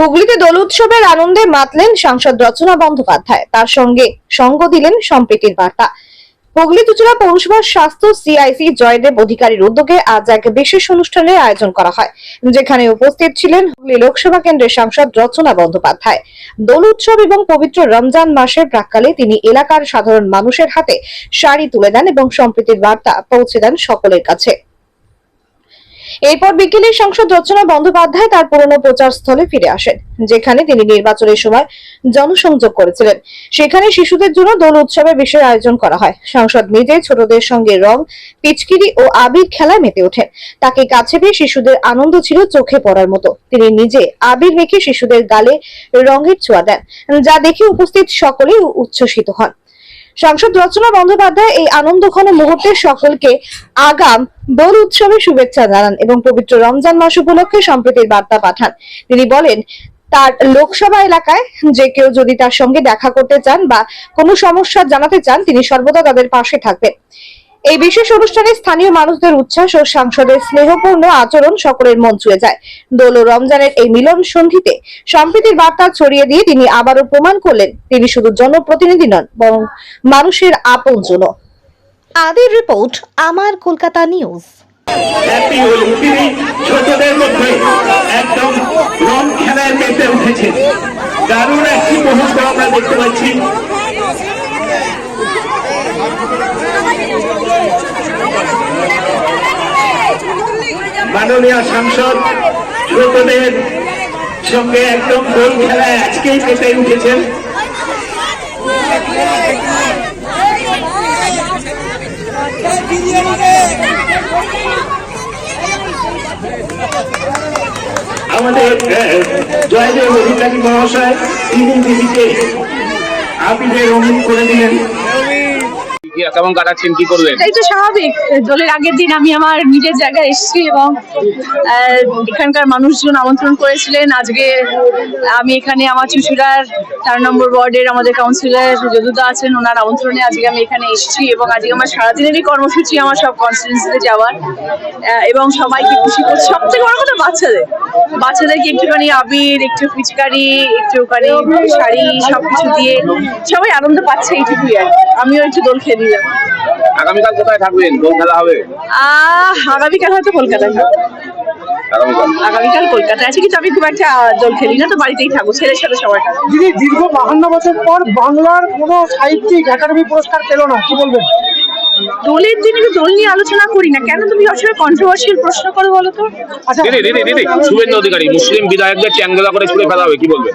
হুগলিতে দোল উৎসবের আনন্দে মাতলেন সাংসদ রচনা বন্দ্যোপাধ্যায়। তার সঙ্গে সঙ্গ দিলেন সম্প্রীতির বার্তা। হুগলি চুচুড়া পৌরসভার স্বাস্থ্য সিআইসি জয়দেব অধিকারীর উদ্যোগে আজ এক বিশেষ অনুষ্ঠানের আয়োজন করা হয়, যেখানে উপস্থিত ছিলেন হুগলি লোকসভা কেন্দ্রের সাংসদ রচনা বন্দ্যোপাধ্যায়। দোল উৎসব এবং পবিত্র রমজান মাসের প্রাককালে তিনি এলাকার সাধারণ মানুষের হাতে শাড়ি তুলে দেন এবং সম্প্রীতির বার্তা পৌঁছে দেন সকলের কাছে। এরপর বিকেলে সাংসদ রচনা বন্দ্যোপাধ্যায় তার পুরনো প্রচার স্থলে ফিরে আসেন, যেখানে তিনি নির্বাচনের সময় জনসংযোগ করেছিলেন। সেখানে শিশুদের জন্য দোল উৎসবের বিশেষ আয়োজন করা হয়। সাংসদ নিজে ছোটদের সঙ্গে রং, পিচকিরি ও আবির খেলায় মেতে ওঠেন। তাকে কাছে পেয়ে শিশুদের আনন্দ ছিল চোখে পড়ার মতো। তিনি নিজে আবির মেখে শিশুদের গালে রঙের ছোঁয়া দেন, যা দেখে উপস্থিত সকলেই উচ্ছ্বসিত হন। সাংসদ রচনা বন্দ্যোপাধ্যায় এই আনন্দঘন মুহূর্তে সকলকে আগাম দোল উৎসবে শুভেচ্ছা জানান এবং পবিত্র রমজান মাস উপলক্ষে সম্প্রীতির বার্তা পাঠান। তিনি বলেন, তার লোকসভা এলাকায় যে কেউ যদি তার সঙ্গে দেখা করতে চান বা কোনো সমস্যা জানাতে চান, তিনি সর্বদা তাদের পাশে থাকবেন। এই বিশেষ অনুষ্ঠানে স্থানীয় মানুষদের উচ্ছ্বাস ও সাংসদের স্নেহপূর্ণ আচরণ সকলের মন ছুঁয়ে যায়। দোল ও রমজানের এই মিলন সন্ধিতে সম্প্রীতির বার্তা ছড়িয়ে দিয়ে তিনি আবারও প্রমাণ করলেন তিনি শুধু জনপ্রতিনিধি নন বরং মানুষের আপন আদির রিপোর্ট আমার কলকাতা নিউজ। হ্যাপি হোলি তিনি ছোটদের মধ্যে একদম রং খেলায় মেতে উঠেছে দারুণ একটি মুহূর্ত আমরা দেখতে পাচ্ছি। মাননীয় সাংসদ ছোটদের সঙ্গে একদম গোল খেলায় আজকেই মেতে উঠেছেন আমাদের জয়দেব অধিকারী মহাশয়, তিনি দিদিকে আবিরে রঙিন করে দিলেন। কেমন কাটাচ্ছেন, কি করবেন এটাই তো স্বাভাবিক। দোলের আগের দিন আমি আমার নিজের জায়গায় এসেছি এবং এখানকার মানুষজন আমন্ত্রণ করেছিলেন। আজকে আমি এখানে আমার চুচুড়ার চার নম্বর ওয়ার্ডের আমাদের কাউন্সিলর যদুদা আছেন, ওনার আমন্ত্রণে আজকে আমি এখানে এসেছি এবং আজকে আমার সারাদিনেরই কর্মসূচি, আমার সব কনস্টিটুয়েন্সিতে যাওয়ার। এবং সবাইকে খুশি করছি। সব থেকে বড় কথা বাচ্চাদের। বাচ্চাদেরকে একটুখানি আবির, একটু পিচকারি একটুখানি শাড়ি সবকিছু দিয়ে সবাই আনন্দ পাচ্ছে এইটুকুই আর আমিও একটু দোল দিলাম আগামীকাল কোথায় থাকবেন? খেলা হবে? আহ আগামীকাল হয়তো কলকাতায় থাকব। আগামীকাল? কলকাতায়। আছে কিন্তু আমি খুব একটা দল খেলি না তো বাড়িতেই থাকব ছেলের সাথে সবার সাথে। দিদি দীর্ঘ বাহান্ন বছর পর বাংলার কোনো সাহিত্যিক একাডেমি পুরস্কার পেল না কি বলবেন? দোলের দিনে তো দোল নিয়ে আলোচনা করি না কেন তুমি সবসময় কন্ট্রোভার্সিয়াল প্রশ্ন করো বলো তো? আচ্ছা দিদি দিদি দিদি শুভেন্দু অধিকারী মুসলিম বিধায়কদের চ্যাংদোলা করে ছুড়ে ফেলা হবে কি বলবে?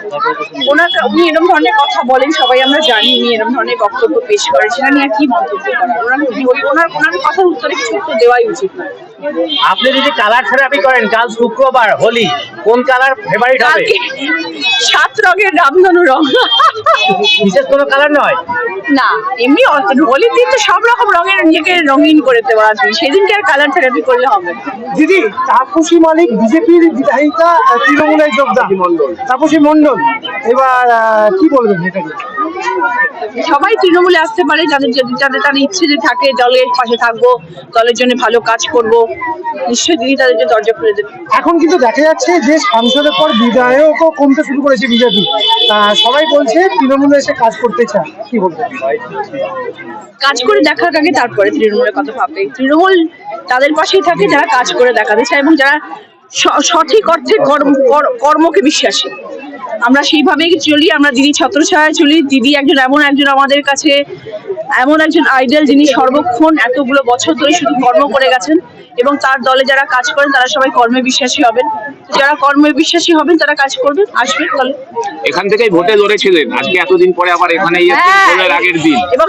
ওনার উনি এরকম ধরনের কথা বলেন সবাই আমরা জানি উনি এরকম ধরনের বক্তব্য পেশ করেন সেটা নিয়ে আর কি মন্তব্য করা ওনার ওনার ওনার কথার উত্তরে কিছু উত্তর দেওয়াই উচিত না। আপনি যদি কালার থেরাপি করেন কাল শুক্রবার হোলি কোন কালার ফেভারিট হবে? সাত রঙের রামধনু রং। বিশেষ কোনো কালার নয়? না এমনি হোলির দিন তো সব রকম রঙের নিজেকে রঙিন করে দেওয়া আছে। সেদিনকে আর কালার থেরাপি করলে হবে দিদি তাপসী মালিক বিজেপির বিধায়িকা তৃণমূলের যোগদান তাপসী মন্ডল এবার আহ, কি বলবেন এটা? সবাই তৃণমূলে আসতে পারে যাদের যদি যাদের তার ইচ্ছে যে থাকে দলের পাশে থাকব দলের জন্য ভালো কাজ করব নিশ্চয়ই দিদি তাদের দরজা খুলে দেবে। এখন কিন্তু দেখা যাচ্ছে যে সাংসদের পর বিধায়কও কমতে শুরু করেছে বিজেপি। সবাই বলছে তৃণমূলে এসে কাজ করতে চায়। কি বলব? কাজ করে দেখার আগে তারপরে তৃণমূলের কথা ভাববে। তৃণমূল তাদের পাশেই থাকে যারা কাজ করে দেখাতে চায় এবং যারা সঠিক অর্থে কর্ম- কর- কর্মকে বিশ্বাসী। আমরা সেইভাবেই চলি আমরা দিদি ছত্রছায়া চলি দিদি একজন এমন একজন আমাদের কাছে এমন একজন আইডল যিনি সর্বক্ষণ এতগুলো বছর ধরে শুধু কর্ম করে গেছেন এবং তার দলে যারা কাজ করেন তারা সবাই কর্মে বিশ্বাসী হবেন যারা কর্মে বিশ্বাসী হবেন তারা কাজ করবেন। আসবেন দলে এখান থেকেই ভোটে লড়েছিলেন। আজকে এতদিন পরে আবার এসেছেন হ্যাঁ। আগের দিন। এবং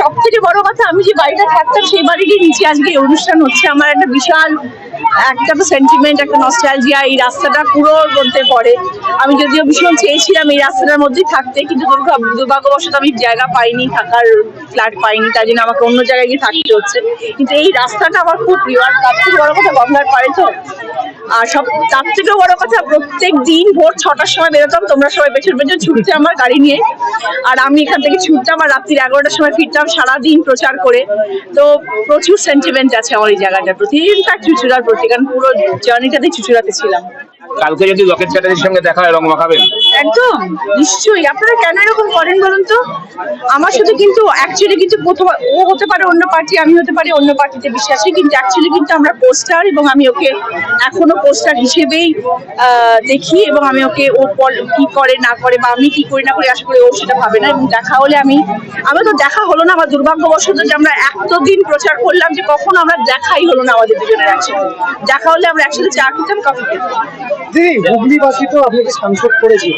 সব থেকে বড় কথা আমি যে বাড়িটা থাকতাম সেই বাড়িরই নিচে আজকে এই অনুষ্ঠান হচ্ছে। আমার একটা বিশাল একটা তো সেন্টিমেন্ট একটা নস্টালজিয়া এই রাস্তাটা পুরো মধ্যে পড়ে আমি যদিও ভীষণ চেয়েছিলাম এই রাস্তাটার মধ্যেই থাকতে কিন্তু দুর্ভাগ্যবশত আমি জায়গা পাইনি থাকার ফ্ল্যাট পাইনি তাই জন্য আমাকে অন্য জায়গায় গিয়ে থাকতে হচ্ছে। কিন্তু এই রাস্তাটা আমার খুব প্রিয়, আর তার থেকে বড় কথা গঙ্গার পাড়ে তো, আর সব তার থেকেও বড় কথা প্রত্যেক দিন ভোর ছটার সময় বেরোতাম, তোমরা সবাই পেছন পেছন ছুটতে আমার গাড়ি নিয়ে। আর আমি এখান থেকে ছুটতাম আর রাত্রির এগারোটার সময় ফিরতাম সারাদিন প্রচার করে। তো প্রচুর সেন্টিমেন্ট আছে আমার এই জায়গাটার প্রতি। ইনফ্যাক্ট চুচুড়ার প্রতি, কারণ পুরো জার্নিটাতে চুচুড়াতে ছিলাম। কালকে যদি লকেট চ্যাটার্জির সঙ্গে দেখা হয় রং মাখাবেন একদম, নিশ্চয়ই। আপনারা কেন এরকম করেন বলুন তো? আমার সাথে কিন্তু অ্যাকচুয়ালি কিন্তু প্রথম ও হতে পারে অন্য পার্টি আমি হতে পারি অন্য পার্টিতে বিশ্বাসী, কিন্তু অ্যাকচুয়ালি কিন্তু আমরা পোস্টার এবং আমি ওকে এখনও পোস্টার হিসেবেই দেখি এবং আমি ওকে ও কি করে, না করে বা আমি কি করি, না করি, আশা করি ও সেটা ভাবে না এবং দেখা হলে আমি আমার তো দেখা হলো না, আমার দুর্ভাগ্যবশত যে আমরা এতদিন প্রচার করলাম যে কখনো আমরা দেখাই হলো না আমাদের দুজনের একসাথে। দেখা হলে আমরা একসাথে চা খেতাম, কফি খেতাম। দিদি, হুগলিবাসী তো আপনাকে সাংসদ করেছে।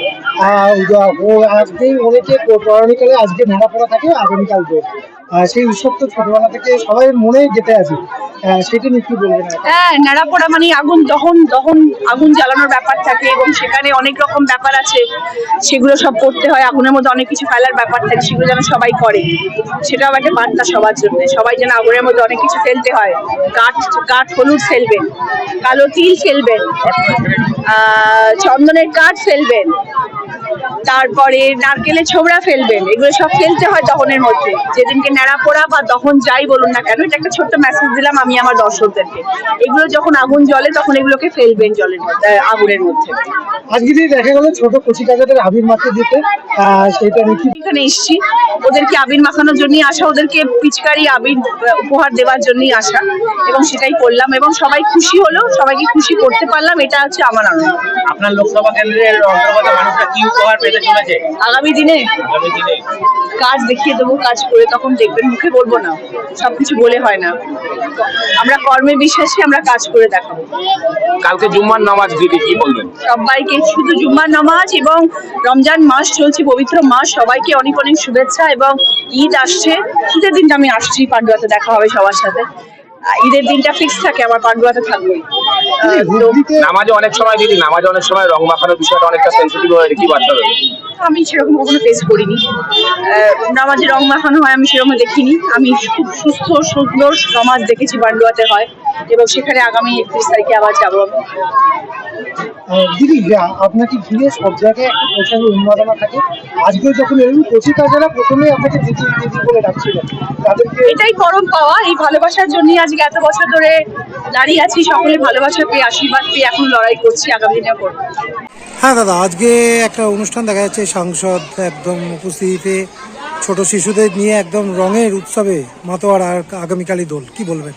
আজকেই অনেকে পৌরাণিকালে আজকে ধরা পড়া থাকে আগামীকাল সেই উৎসব তো ছোটবেলা থেকে সবাই মনে গেঁথে আছে। সেটা নিয়ে বলবেন? হ্যাঁ ন্যাড়াপোড়া মানে আগুন দহন দহন আগুন জ্বালানোর ব্যাপার থাকে এবং সেখানে অনেক রকম ব্যাপার আছে। সেগুলো সব করতে হয় আগুনের মধ্যে অনেক কিছু ফেলার ব্যাপার থাকে সেগুলো যেন সবাই করে। সেটাও একটা বার্তা সবার জন্য সবাই যেন আগুনের মধ্যে অনেক কিছু ফেলতে হয়। কাঠ কাঠ হলুদ ফেলবেন কালো তিল ফেলবেন আহ, চন্দনের কাঠ ফেলবেন তারপরে নারকেলের ছোবড়া ফেলবেন এগুলো সব ফেলতে হয় দহনের মধ্যে। যেদিনকে ন্যাড়া পোড়া বা দহন যাই বলুন না কেন এটা একটা ছোট্ট মেসেজ দিলাম আমি আমার দর্শকদেরকে। এগুলো যখন আগুন জ্বলে তখন এগুলোকে ফেলবেন জলের মধ্যে আগুনের মধ্যে। আজকে দেখা গেল ছোট কচি কাকাদের আবির মারতে দিতে আহ, সেটা এখানে এসেছি। ওদেরকে আবির মাখানোর জন্যই আসা ওদেরকে পিচকারি আবির উপহার দেওয়ার জন্যই আসা এবং সেটাই করলাম এবং সবাই খুশি হলো সবাইকে খুশি করতে পারলাম এটা হচ্ছে আমার আনন্দ। আপনার লোকসভা কেন্দ্রের অন্তর্গত মানুষরা কি উপহার পেতে চলেছে? আগামী দিনে আগামী দিনে। কাজ দেখিয়ে দেবো কাজ করে তখন দেখবেন মুখে বলব না সবকিছু বলে হয় না। আমরা কর্মে বিশ্বাসী আমরা কাজ করে দেখাবো। কালকে জুম্মার নামাজ দিদি কি বলবেন? সবাইকে শুধু জুম্মার নামাজ এবং রমজান মাস চলছে পবিত্র মাস সবাইকে অনেক অনেক শুভেচ্ছা এবং ঈদ আসছে। ঈদের দিনটা আমি আসছি পান্ডুয়াতে দেখা হবে সবার সাথে। ঈদের দিনটা ফিক্স থাকে আমার পান্ডুয়াতে থাকবে নামাজে অনেক সময় দিদি নামাজে অনেক সময় রং মাখানোর বিষয়টা অনেকটা সেন্সিটিভ হয়ে কি বার্তা দেবে আমি সেরকম কখনো ফেস করিনি। আহ, নামাজে রং মাখানো হয় আমি সেরকম দেখিনি। আমি খুব সুস্থ সুন্দর সমাজ দেখেছি পান্ডুয়াতে হয়। এবং সেখানে আগামী একত্রিশ তারিখে আবার যাব আমি। দিদি আপনাকে ঘিরে সব জায়গায় একটা প্রচণ্ড উন্মাদনা থাকে? আজকে যখন প্রথমেই আপনাকে দিদি দিদি বলে তাদেরকে এটাই পরম পাওয়া এই ভালোবাসার জন্য আজকে এত বছর ধরে দাঁড়িয়ে আছি সকলের ভালোবাসা পেয়ে আশীর্বাদ পেয়ে এখন লড়াই করছি আগামী দিনে করব। হ্যাঁ দাদা আজকে একটা অনুষ্ঠান দেখা যাচ্ছে সাংসদ একদম উপস্থিতিতে ছোট শিশুদের নিয়ে একদম রঙের উৎসবে মাতোয়ার আর আগামীকালই দোল কি বলবেন?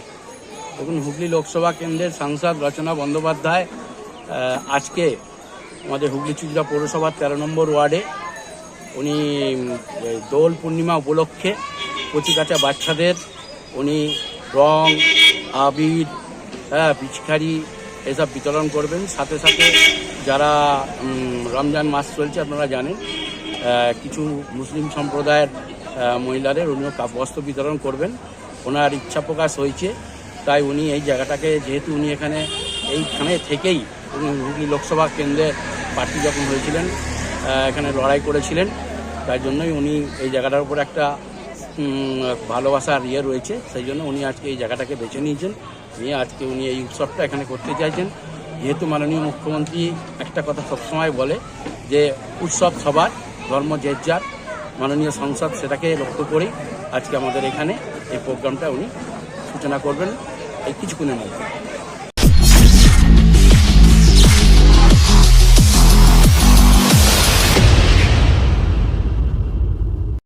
দেখুন হুগলি লোকসভা কেন্দ্রের সাংসদ রচনা বন্দ্যোপাধ্যায় আজকে আমাদের হুগলি চুজরা পৌরসভার তেরো নম্বর ওয়ার্ডে উনি দোল পূর্ণিমা উপলক্ষে কচিকাচা বাচ্চাদের, উনি রং, আবির হ্যাঁ পিচকারি এসব বিতরণ করবেন। সাথে সাথে যারা রমজান মাস চলছে আপনারা জানেন কিছু মুসলিম সম্প্রদায়ের মহিলাদের উনিও বস্ত্র বিতরণ করবেন। ওনার ইচ্ছা প্রকাশ হয়েছে। তাই উনি এই জায়গাটাকে, যেহেতু উনি এখানে এইখানে থেকেই উনি হুগলি লোকসভা কেন্দ্রে প্রার্থী যখন হয়েছিলেন এখানে লড়াই করেছিলেন তাই জন্যই উনি এই জায়গাটার উপর একটা ভালোবাসার ইয়ে রয়েছে, সেই জন্য উনি আজকে এই জায়গাটাকে বেছে নিয়েছেন। নিয়ে আজকে উনি এই উৎসবটা এখানে করতে চাইছেন। যেহেতু মাননীয় মুখ্যমন্ত্রী একটা কথা সবসময় বলে যে, উৎসব সবার, ধর্ম যে যার, মাননীয় সংসদ সেটাকে লক্ষ্য করেই আজকে আমাদের এখানে এই প্রোগ্রামটা উনি সূচনা করবেন এই কিছুক্ষণের মধ্যে।